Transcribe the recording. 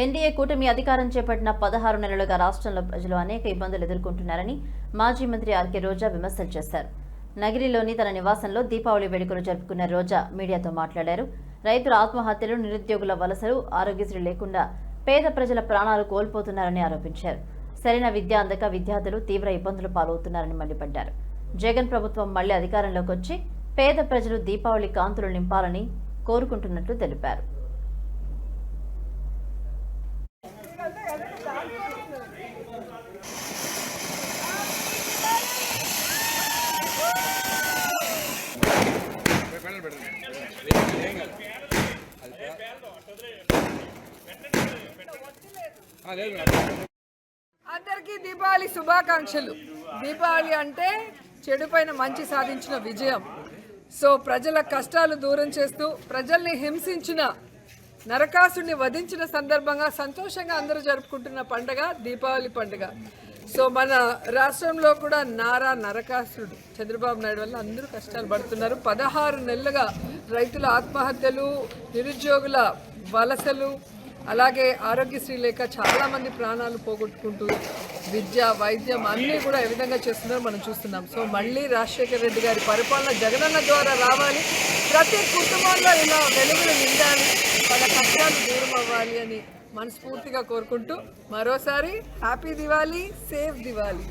NDA కూటమి అధికారం చేపట్టిన పదహారు నెలలుగా రాష్ట్రంలో ప్రజలు అనేక ఇబ్బందులు ఎదుర్కొంటున్నారని మాజీ మంత్రి ఆర్కే రోజా విమర్శలు చేశారు. నగిరిలోని తన నివాసంలో దీపావళి వేడుకలు జరుపుకున్న రోజా మీడియాతో మాట్లాడారు. రైతుల ఆత్మహత్యలు నిరుద్యోగుల వలసలు ఆరోగ్యశ్రీ లేకుండా పేద ప్రజల ప్రాణాలు కోల్పోతున్నారని ఆరోపించారు. సరైన విద్య అందక విద్యార్థులు తీవ్ర ఇబ్బందులు పాలవుతున్నారని మండిపడ్డారు. జగన్ ప్రభుత్వం మళ్ళీ అధికారంలోకి వచ్చి పేద ప్రజలు దీపావళి కాంతులు నింపాలని కోరుకుంటున్నట్లు తెలిపారు. అందరికీ దీపావళి శుభాకాంక్షలు. దీపావళి అంటే చెడు పైన మంచి సాధించిన విజయం. సో ప్రజల కష్టాలు దూరం చేస్తూ ప్రజల్ని హింసించిన నరకాసుని వధించిన సందర్భంగా సంతోషంగా అందరూ జరుపుకుంటున్న పండగ దీపావళి పండుగ. సో మన రాష్ట్రంలో కూడా నారా నరకాసుడు చంద్రబాబు నాయుడు వల్ల అందరూ కష్టాలు పడుతున్నారు. పదహారు నెలలుగా రైతుల ఆత్మహత్యలు నిరుద్యోగుల వలసలు అలాగే ఆరోగ్యశ్రీ లేక చాలామంది ప్రాణాలు పోగొట్టుకుంటూ విద్య వైద్యం అన్నీ కూడా ఏ విధంగా చేస్తున్నారో మనం చూస్తున్నాం. సో మళ్ళీ రాజశేఖర రెడ్డి గారి పరిపాలన జగనన్న ద్వారా రావాలి. ప్రతి కుటుంబంలో ఇలా వెలుగులు నిండాలి. వాళ్ళ కష్టాలు దూరం అవ్వాలి అని మనస్ఫూర్తిగా కోరుకుంటూ మరోసారి హ్యాపీ దివాలి సేఫ్ దివాలి